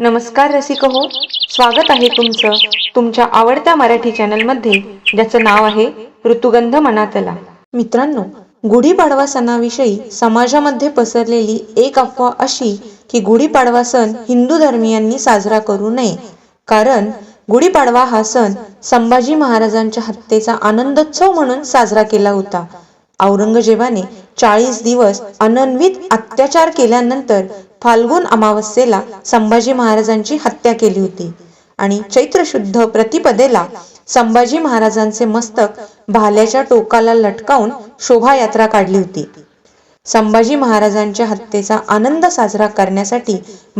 नमस्कार रसिक हो. स्वागत आहे तुमचं तुमच्या आवडत्या मराठी चॅनलमध्ये ज्याचं नाव आहे ऋतुगंध मनातला. मित्रांनो गुढीपाडवा सणाविषयी समाजामध्ये पसरलेली एक अफवा अशी की गुढीपाडवा सण हिंदू धर्मियांनी साजरा करू नये. कारण गुढीपाडवा हा सण संभाजी महाराजांच्या हत्येचा आनंदोत्सव म्हणून साजरा केला होता. औरंगजेबाने चाळीस दिवस अनन्वित अत्याचार केल्यानंतर फाल्गुन अमावस्येला संभाजी महाराजांची हत्या केली होती. आणि चैत्र शुद्ध प्रतिपदेला संभाजी महाराजांचे मस्तक भाल्याच्या टोकाला लटकावून शोभायात्रा काढली होती. संभाजी महाराजांच्या हत्येचा आनंद साजरा करण्यासाठी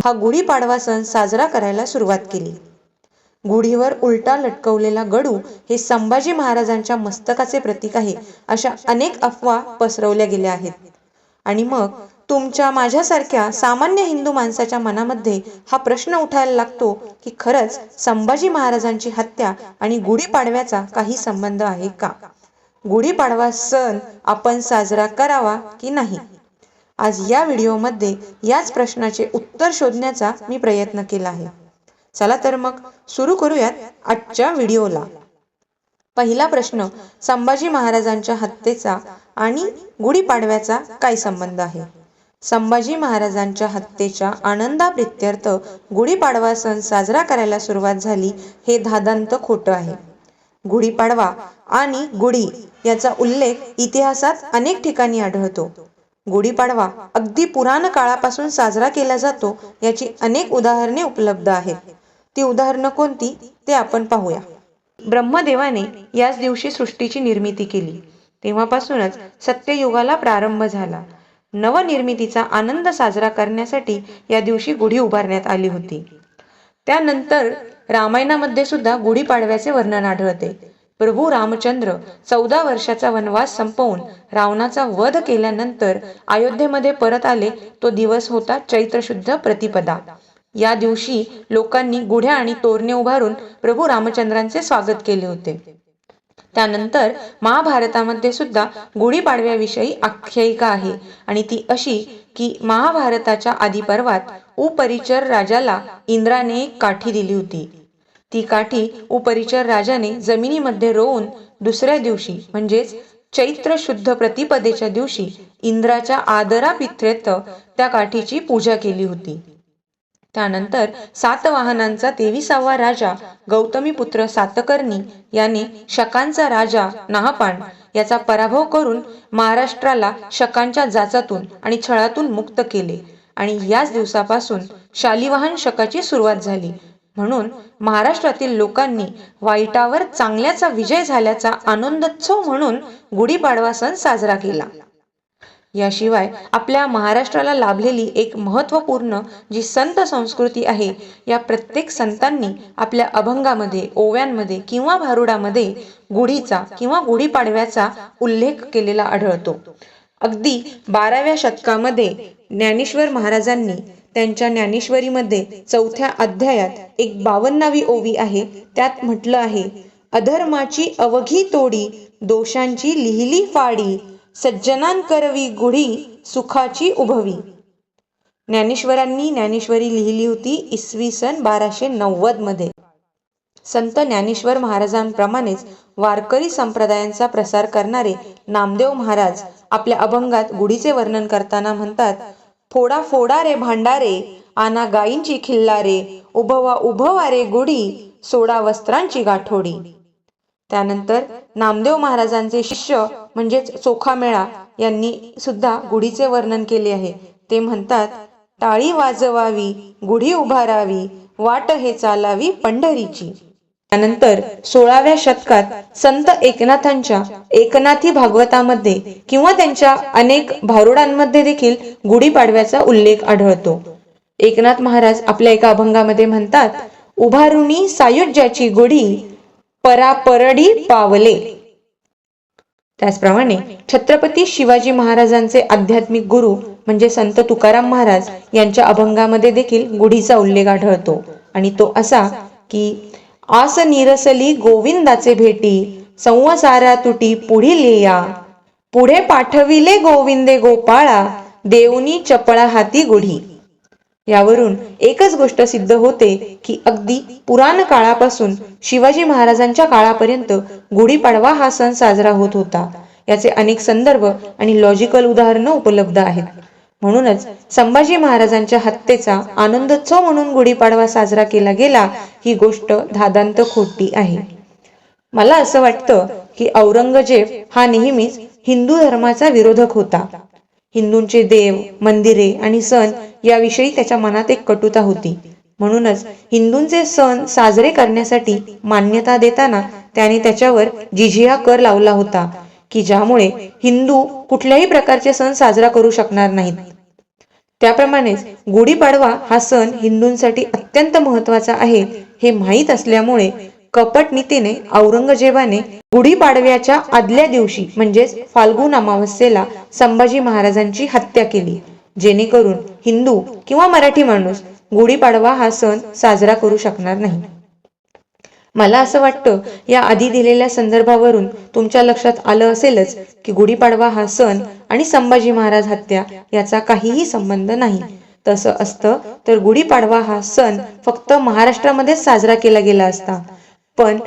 हा गुढीपाडवा सण साजरा करायला सुरुवात केली. गुढीवर उलटा लटकवलेला गडू हे संभाजी महाराजांच्या मस्तकाचे प्रतीक आहे अशा अनेक अफवा पसरवल्या गेल्या आहेत. आणि मग तुमच्या माझ्यासारख्या सामान्य हिंदू माणसाच्या मनामध्ये हा प्रश्न उठायला लागतो की खरंच संभाजी महाराजांची हत्या आणि गुढीपाडव्याचा काही संबंध आहे का? गुढीपाडवा सण आपण साजरा करावा की नाही? आज या व्हिडिओमध्ये याच प्रश्नाचे उत्तर शोधण्याचा मी प्रयत्न केला आहे. चला तर मग सुरू करूयात आजच्या व्हिडिओला. पहिला प्रश्न संभाजी महाराजांच्या हत्येचा आणि गुढीपाडव्याचा काय संबंध आहे? संभाजी महाराजांच्या हत्येच्या आनंदाप्रित्यर्थ गुढीपाडवा सण साजरा करायला सुरुवात झाली हे धादांत खोटं आहे. गुढीपाडवा आणि गुढी याचा उल्लेख इतिहासात अनेक ठिकाणी आढळतो. गुढीपाडवा अगदी पुराण काळापासून साजरा केला जातो याची अनेक उदाहरणे उपलब्ध आहेत. ती उदाहरणं कोणती? ते आपण पाहूया. ब्रह्मदेवाने याच दिवशी सृष्टीची निर्मिती केली. तेव्हापासूनच सत्ययुगाला प्रारंभ झाला. नवनिर्मितीचा आनंद साजरा करण्यासाठी या दिवशी गुढी उभारण्यात आली होती. त्यानंतर रामायणामध्ये सुद्धा गुढीपाडव्याचे वर्णन आढळते. प्रभू रामचंद्र चौदा वर्षाचा वनवास संपवून रावणाचा वध केल्यानंतर अयोध्येमध्ये परत आले तो दिवस होता चैत्र शुद्ध प्रतिपदा. या दिवशी लोकांनी गुढ्या आणि तोरणे उभारून प्रभू रामचंद्रांचे स्वागत केले होते. त्यानंतर महाभारतामध्ये सुद्धा गुढीपाडव्याविषयी आख्यायिका आहे. आणि ती अशी की महाभारताच्या आदिपर्वात उपरिचर राजाला इंद्राने एक काठी दिली होती. ती काठी उपरिचर राजाने जमिनीमध्ये रोवून दुसऱ्या दिवशी म्हणजेच चैत्र शुद्ध प्रतिपदेच्या दिवशी इंद्राच्या आदरापित्रेत त्या काठीची पूजा केली होती. त्यानंतर सातवाहनांचा तेविसावा राजा गौतमी पुत्र सातकर्णी याने शकांचा राजा नाहपाण याचा पराभव करून महाराष्ट्राला शकांच्या जाचातून आणि छळातून मुक्त केले. आणि याच दिवसापासून शालिवाहन शकाची सुरुवात झाली. म्हणून महाराष्ट्रातील लोकांनी वाईटावर चांगल्याचा विजय झाल्याचा आनंदोत्सव म्हणून गुढीपाडवा सण साजरा केला. याशिवाय आपल्या महाराष्ट्राला लाभलेली एक महत्त्वपूर्ण जी संत संस्कृती आहे या प्रत्येक संतांनी आपल्या अभंगामध्ये ओव्यांमध्ये किंवा भारुडामध्ये गुढीचा किंवा गुढीपाडव्याचा उल्लेख केलेला आढळतो. अगदी बाराव्या शतकामध्ये ज्ञानेश्वर महाराजांनी त्यांच्या ज्ञानेश्वरीमध्ये चौथ्या अध्यायात एक बावन्नावी ओवी आहे त्यात म्हटलं आहे अधर्माची अवघी तोडी दोषांची लिहिली फाडी सज्जनांकरवी गुढी सुखाची उभवी. ज्ञानेश्वरांनी ज्ञानेश्वरी लिहिली होती इसवी सन बाराशे नव्वदमध्ये. संत ज्ञानेश्वर महाराजांप्रमाणेच वारकरी संप्रदायांचा प्रसार करणारे नामदेव महाराज आपल्या अभंगात गुढीचे वर्णन करताना म्हणतात फोडा फोडा रे भांडारे आना गायींची खिल्लारे उभवा उभवा रे गुढी सोडा वस्त्रांची गाठोडी. त्यानंतर नामदेव महाराजांचे शिष्य म्हणजेच चोखामेळा यांनी सुद्धा गुढीचे वर्णन केले आहे. ते म्हणतात टाळी वाजवावी गुढी उभारावी वाट हे चालावी पंढरीची. त्यानंतर सोळाव्या शतकात संत एकनाथांच्या एकनाथी भागवतामध्ये किंवा त्यांच्या अनेक भारुडांमध्ये देखील गुढीपाडव्याचा उल्लेख आढळतो. एकनाथ महाराज आपल्या एका अभंगामध्ये म्हणतात उभारुणी सायुज्याची गुढी परापरडी पावले. त्याचप्रमाणे छत्रपती शिवाजी महाराजांचे आध्यात्मिक गुरु म्हणजे संत तुकाराम महाराज यांच्या अभंगामध्ये देखील गुढीचा उल्लेख आढळतो. आणि तो असा की आस निरसली गोविंदाचे भेटी संवसारा तुटी पुढील या पुढे पाठविले गोविंदे गोपाळा देवनी चपळा हाती गुढी. यावरून एकच गोष्ट सिद्ध होते की अगदी पुराण काळापासून शिवाजी महाराजांच्या काळापर्यंत गुढीपाडवा हा सण साजरा होत होता. याचे अनेक संदर्भ आणि लॉजिकल उदाहरणं उपलब्ध आहेत. म्हणूनच संभाजी महाराजांच्या हत्येचा आनंदोत्सव म्हणून गुढीपाडवा साजरा केला गेला ही गोष्ट धादांत खोटी आहे. मला असं वाटतं की औरंगजेब हा नेहमीच हिंदू धर्माचा विरोधक होता. हिंदूंचे देव मंदिरे आणि सण याविषयी त्याच्या मनात एक कटुता होती. म्हणूनच हिंदूंचे सण साजरे करण्यासाठी मान्यता देताना त्याने त्याच्यावर जिझिया कर लावला होता की ज्यामुळे हिंदू कुठल्याही प्रकारचे सण साजरा करू शकणार नाहीत. त्याप्रमाणेच गुढीपाडवा हा सण हिंदूंसाठी अत्यंत महत्त्वाचा आहे हे माहीत असल्यामुळे कपट नीतीने औरंगजेबाने गुढीपाडव्याच्या आदल्या दिवशी म्हणजेच फाल्गुन अमावस्येला संभाजी महाराजांची हत्या केली. जेणेकरून हिंदू किंवा मराठी माणूस गुढीपाडवा हा सण साजरा करू शकणार नाही. मला असं वाटतं या आधी दिलेल्या संदर्भावरून तुमच्या लक्षात आलं असेलच की गुढीपाडवा हा सण आणि संभाजी महाराज हत्या याचा काहीही संबंध नाही. तसं असतं तर गुढीपाडवा हा सण फक्त महाराष्ट्रामध्येच साजरा केला गेला असता. पण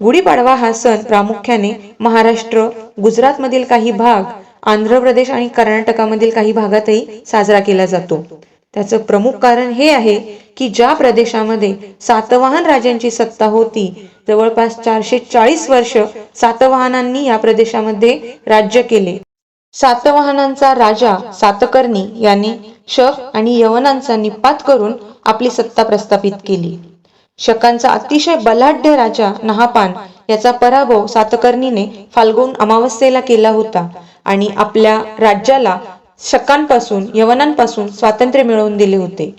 गुढीपाडवा हा सण प्रामुख्याने महाराष्ट्र गुजरातमधील काही भाग आंध्र प्रदेश आणि कर्नाटकामधील काही भागातही साजरा केला जातो. त्याचं प्रमुख कारण हे आहे की ज्या प्रदेशामध्ये सातवाहन राजांची सत्ता होती जवळपास चारशे चाळीस वर्ष सातवाहनांनी या प्रदेशामध्ये राज्य केले. सातवाहनांचा राजा सातकर्णी याने शक आणि यवनांचा निपात करून आपली सत्ता प्रस्थापित केली. शकांचा अतिशय बलाढ्य राजा नहापान याचा पराभव सातकर्णीने फाल्गुन अमावस्येला केला होता आणि आपल्या राज्याला शकांपासून यवनांपासून स्वातंत्र्य मिळवून दिले होते.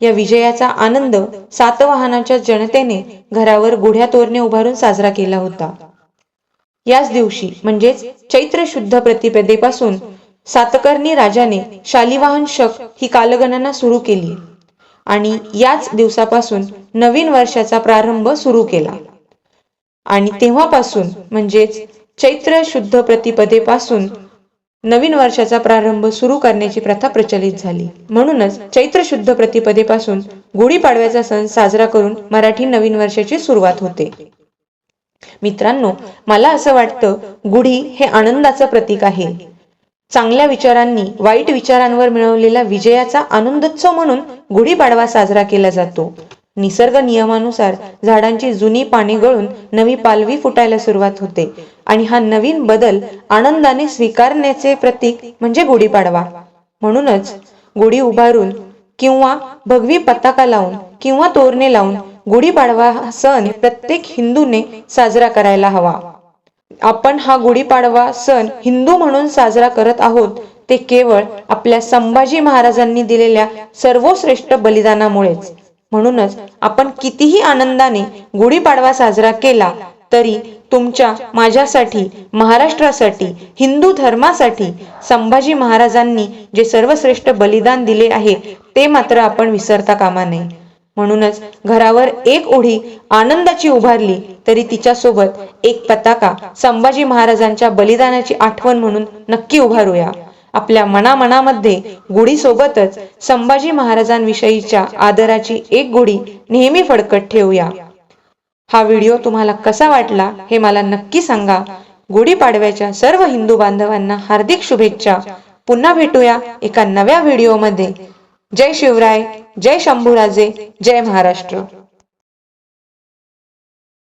या विजयाचा आनंद सातवाहनाच्या जनतेने घरावर गुढ्या तोरणे उभारून साजरा केला होता. याच दिवशी म्हणजेच चैत्र शुद्ध प्रतिपदेपासून सातकर्णी राजाने शालिवाहन शक ही कालगणना सुरू केली. आणि याच दिवसापासून नवीन वर्षाचा प्रारंभ सुरू केला. आणि तेव्हापासून म्हणजेच चैत्र शुद्ध प्रतिपदेपासून नवीन वर्षाचा प्रारंभ सुरू करण्याची प्रथा प्रचलित झाली. म्हणूनच चैत्र शुद्ध प्रतिपदेपासून गुढीपाडव्याचा सण साजरा करून मराठी नवीन वर्षाची सुरुवात होते. मित्रांनो मला असं वाटतं गुढी हे आनंदाचं प्रतीक आहे. चांगल्या विचारांनी वाईट विचारांवर मिळवलेला विजयाचा आनंदोत्सव म्हणून गुढीपाडवा साजरा केला जातो. निसर्ग नियमानुसार झाडांची जुनी पाने गळून नवी पालवी फुटायला सुरुवात होते आणि हा नवीन बदल आनंदाने स्वीकारण्याचे प्रतीक म्हणजे गुढीपाडवा. म्हणूनच गुढी उभारून किंवा भगवी पताका लावून किंवा तोरणे लावून गुढीपाडवा हा सण प्रत्येक हिंदूने साजरा करायला हवा. आपण हा गुढीपाडवा सण हिंदू म्हणून साजरा करत आहोत ते केवळ आपल्या संभाजी महाराजांनी दिलेल्या सर्वश्रेष्ठ बलिदानामुळेच. म्हणूनच आपण कितीही आनंदाने गुढीपाडवा साजरा केला तरी तुमच्या माझ्यासाठी महाराष्ट्रासाठी हिंदू धर्मासाठी संभाजी महाराजांनी जे सर्वश्रेष्ठ बलिदान दिले आहे ते मात्र आपण विसरता कामा नये. म्हणूनच घरावर एक ओढी आनंदाची उभारली तरी तिच्यासोबत एक पताका संभाजी महाराजांच्या बलिदानाची आठवण म्हणून नक्की उभारूया. आपल्या मनामनामध्ये गुढीसोबतच संभाजी महाराजांविषयीच्या आदराची एक गुढी नेहमी फडकत ठेवूया. हा व्हिडिओ तुम्हाला कसा वाटला हे मला नक्की सांगा. गुढीपाडव्याच्या सर्व हिंदू बांधवांना हार्दिक शुभेच्छा. पुन्हा भेटूया एका नव्या व्हिडिओमध्ये. जय शिवराय जय शंभूराजे जय महाराष्ट्र.